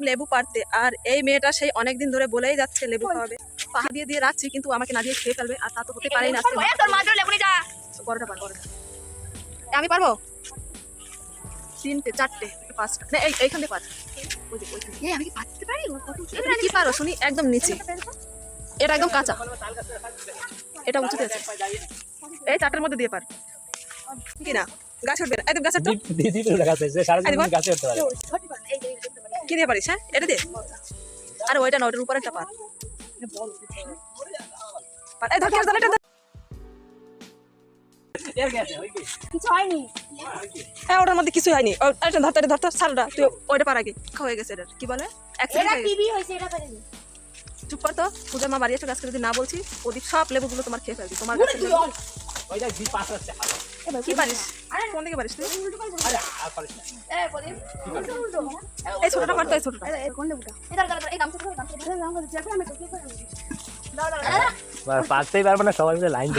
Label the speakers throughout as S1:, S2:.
S1: লেবু পারতে আর এই মেয়েটা সেই অনেকদিন ধরে বলেই যাচ্ছে লেবু খাওয়াবে। পাহা দিয়ে দিয়ে রাখছি কিন্তু আমাকে না দিয়ে খেয়ে ফেলবে আর তা তো হতে পারেই না বড়টা পার বড়টা আমি পারব? তিনটে চারটে পাঁচটা। না এই এইখান থেকে পাঁচ ওই যে, ওইখানে।
S2: এই আমি কি পারতে পারি? ও কত
S1: এ, তুমি কি পারো শুনি একদম নিচে। এটা একদম কাঁচা। এটা উঁচুতে আছে। এই চারটার মধ্যে দিয়ে পার। কি না? গাছ উঠবে একদম গাছ।
S3: গাছে উঠতে পারে।
S1: কি দিয়ে পারিস হ্যাঁ? এটা দিয়ে আরে ওইটা না ওটার উপরেরটা পার পার এই ধর ধর, ধর, এটা ধর।
S2: কিছু হয়নি।
S1: হ্যাঁ ওটার মধ্যে কিছুই হয়নি। ধরতে ধরতে সারটা তুই ওইটা পার আগে। খাওয়া গেছে এটার কি বলে?
S2: এটা এটা
S1: চুপ কর তো। পূজার মা বাড়ি এসে গাছ যদি না বলছি ওদিক সব লেবুগুলো তোমার খেয়ে ফেলবি। তোমার কি পারিস? কোন দিকে পারিস তুই?
S2: এই
S1: এই ছোটটা।
S3: পারতেই পারব না সবাই মিলে লাইন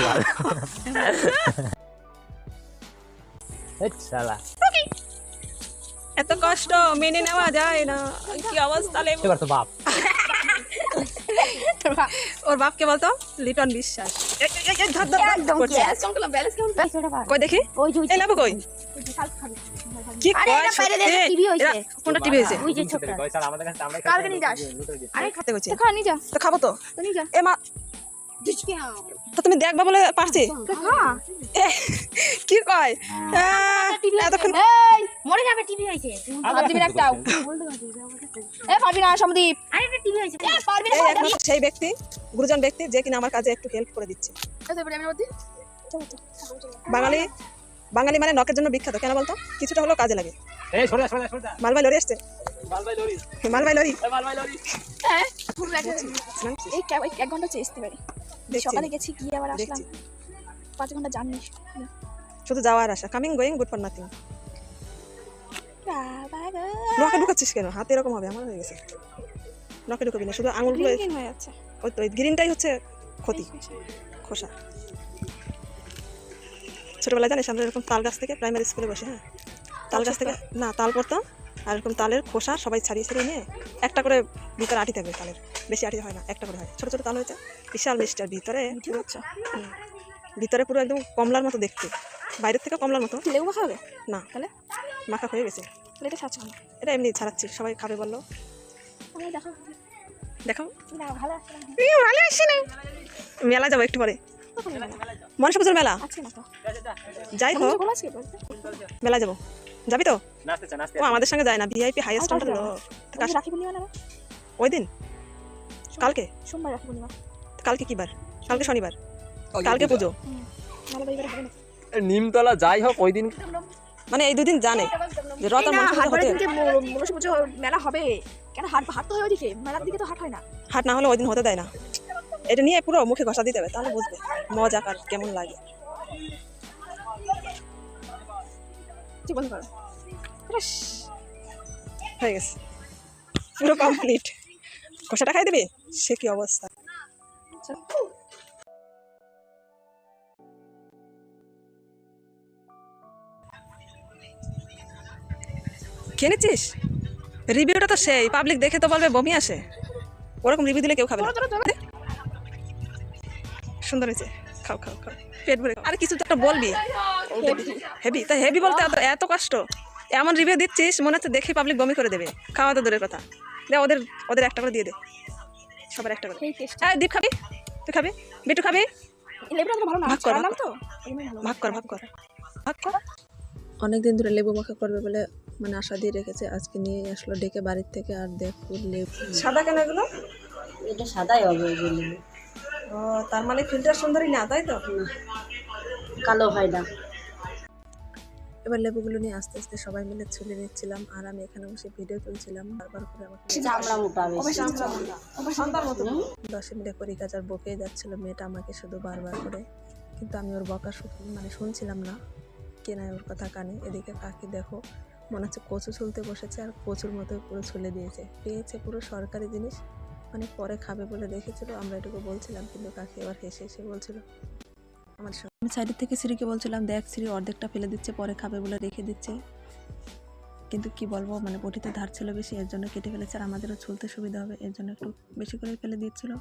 S1: এত কষ্ট মেনে নেওয়া যায় না। কি অবস্থা
S3: বাপ।
S1: ওর বাপকে বলতো লিটন বিশ্বাস কই দেখি এই কই কি কোনটা টিভি হয়েছে
S2: কালকে নিয়ে যাস।
S1: আরে খাতে কইছে
S2: খা যা
S1: তো খাব তো
S2: যা
S1: এ মা তো তুমি দেখবা বলে পারছি কি কয় এতক্ষণ
S2: মরে যাবে টিভি হয়েছে এ পারবি না সমদীপ টিভি হয়েছে।
S1: এই একমাত্র সেই ব্যক্তি গুরুজন ব্যক্তি যে কিনা আমার কাজে একটু হেল্প করে দিচ্ছে। বাঙালি বাঙালি মানে নখের জন্য বিখ্যাত কেন বলতো? কিছুটা হলেও কাজে লাগে। মালবাই লরি আসছে। মালবাই লরি।
S3: এই মাল ভাই লরি।
S2: হ্যাঁ পুরো একটা এই কে- এক ঘণ্টা হচ্ছে পারি। সকালে গেছি গিয়ে আবার আসলাম। পাঁচ ঘণ্টা জার্নি।
S1: শুধু যাওয়ার আশা coming going good for nothing
S2: বাবা
S1: ঢুকাচ্ছিস কেন? হাতে এরকম হবে আমার হয়ে গেছে। নখে ঢুকাবি না শুধু আঙুলগুলো
S2: হয়ে যাচ্ছে।
S1: ওই তো গ্রিনটাই হচ্ছে ক্ষতি। খোসা। ছোটবেলায় জানিস আমরা এরকম তাল গাছ থেকে প্রাইমারি স্কুলে বসে হ্যাঁ? তাল গাছ থেকে না তাল পড়তাম আর এরকম তালের খোসা সবাই ছাড়িয়ে ছাড়িয়ে নিয়ে একটা করে ভিতরে আটি থাকবে তালের। বেশি আটি হয় না একটা করে হয়। ছোট ছোট তাল হয়েছে। বিশাল মিষ্টি আর ভিতরে ভিতরে পুরো একদম কমলার মতো দেখতে। বাইরের থেকে কমলার মতো।
S2: লেবু মাখা হবে?
S1: না।
S2: তাহলে?
S1: মাখা হয়ে গেছে।
S2: এটা
S1: এটা এমনি ছাড়াচ্ছি সবাই খাবে বলল।
S2: দেখো।
S1: দেখো
S2: ভালো আসছে না।
S1: এই, ভালো আসছে না। মেলা যাব একটু পরে। মনসা পুজোর মেলা। যাই হোক। মেলা যাব। যাবি তো? ও আমাদের সঙ্গে যায় না। ভিআইপি হাইয়েস্ট ওই দিন কালকে?
S2: সোমবার
S1: কালকে কি বার? কালকে শনিবার। কালকে পুজো।
S3: নিমতলা যাই হোক ওই দিন
S1: মানে এই দুদিন জানে যে রথ আর
S2: মেলা হবে। কেন হাট হাট তো হয় ওইদিকে মেলার দিকে তো হাট হয় না।
S1: হাট না হলে ওই দিন হতে দেয় না। এটা নিয়ে পুরো মুখে ঘষা দিতে হবে তাহলে বুঝবে মজা কার কেমন লাগে।
S2: ঠিক করো
S1: ব্যাস, হয়ে গেছে। পুরো কমপ্লিট ঘষাটা খাই দেবে? সে কি অবস্থা? খেয়েছিস রিভিউটা তো সেই পাবলিক দেখে তো বলবে বমি আসে। ওরকম রিভিউ দিলে কেউ খাবে না। সুন্দর হয়েছে। খাও খাও খাও। পেট ভরে আর কিছু তো একটা বলবি। হেভি তা হেভি বলতে এত এত কষ্ট। এমন রিভিউ দিচ্ছিস মনে হচ্ছে দেখে পাবলিক বমি করে দেবে। খাওয়া তো দূরের কথা। দে ওদের ওদের একটা করে দিয়ে দে। সবার একটা করে। হ্যাঁ দীপ খাবি? তুই খাবি? বিটু খাবি? কর, কর ভাগ কর। ভাগ কর। অনেকদিন ধরে লেবু মাখা করবে বলে মানে আশা দিয়ে রেখেছে। আজকে নিয়ে আসলো ডেকে বাড়ির থেকে আর দেখো লেবু। সাদা কেন এগুলো?
S4: এটা সাদাই হবে এগুলো
S1: ও তার মানে ফিল্টার সুন্দরী না তাই তো?
S4: কালো হয় না।
S1: এবার লেবুগুলো নিয়ে আস্তে আস্তে সবাই মিলে ছুলে নিচ্ছিলাম আর আমি এখানে বসে ভিডিও তুলছিলাম। বারবার করে আমাকে দশে মিলে করি কাজ আর বকেই যাচ্ছিল মেয়েটা আমাকে শুধু বারবার করে। কিন্তু আমি ওর বকা শুধু মানে শুনছিলাম না। কেনায় ওর কথা কানে। এদিকে কাকি দেখো মনে হচ্ছে কচু ছুলতে বসেছে আর কচুর মতো পুরো ছুলে দিয়েছে। পেয়েছে পুরো সরকারি জিনিস। মানে পরে খাবে বলে রেখেছিল আমরা এটুকু বলছিলাম, কিন্তু কাকি এবার হেসে হেসে বলছিল। আমার আমি সাইডের থেকে সিঁড়িকে বলছিলাম, দেখ সিঁড়ি অর্ধেকটা ফেলে দিচ্ছে, পরে খাবে বলে রেখে দিচ্ছে। কিন্তু কি বলব মানে বটিতে ধার ছিল বেশি, এর জন্য কেটে ফেলেছে, আর আমাদেরও চলতে সুবিধা হবে, এর জন্য একটু বেশি করে ফেলে দিচ্ছিল।